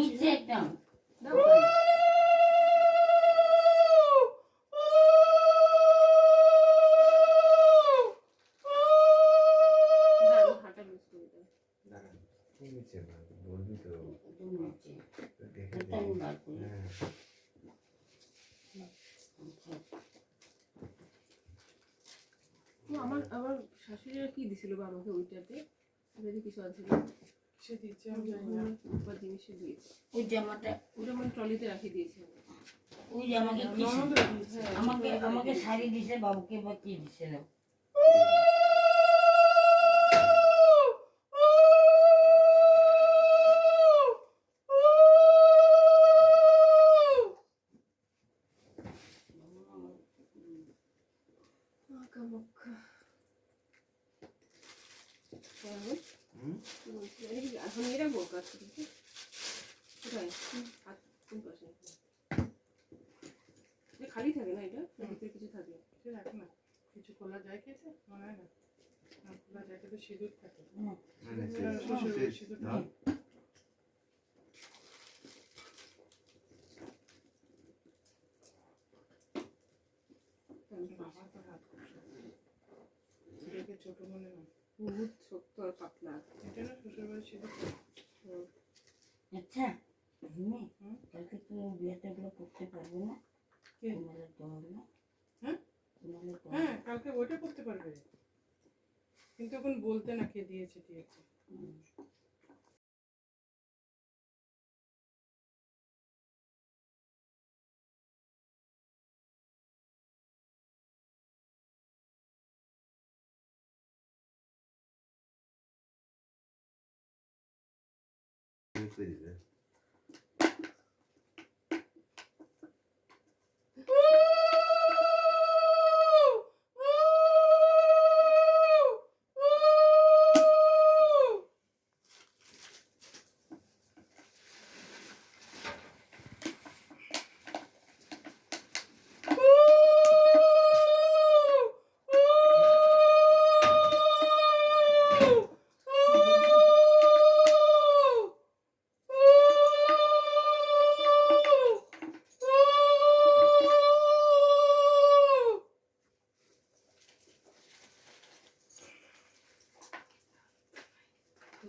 নিচে একদম। আমার আমার শাশুড়িরা কি দিছিল বা আমাকে ওইটাতে? ওটাতে কিছু আনছিল। সে দিচ্ছে আমি জানি না। উপর জিনিসে দিয়েছে ওই জামাটা ওটা মানে ট্রলিতে রাখি দিয়েছে ওই যে আমাকে আমাকে। শাড়ি দিছে বাবুকে বা কি? এটা কি- এখন এরা বোক আছে ঠিক কোথায় হাত কোন পাশে এটা খালি থাকে না এটা কিছু থাকে না কিছু খোলা যায় খেতে মনে হয় না খোলা যায় খেতে সিঁদুর থাকে সিঁদুর বাবা তো হাত খুব শক্ত। ছোট মনে হয় বহুত শক্ত আর পাতলা এটা না শ্বশুর বাড়ির সিঁদুর হুম? কালকে তো বিয়েতে গুলো করতে পারবে না কে? দল না হ্যাঁ? হ্যাঁ কালকে ওইটা করতে পারবে কিন্তু এখন বলতে না কে দিয়েছে দিয়েছে হুম।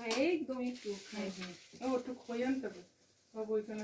একদম একটু খাই। ও একটু খই আনতে হবে বাবু ওইখানে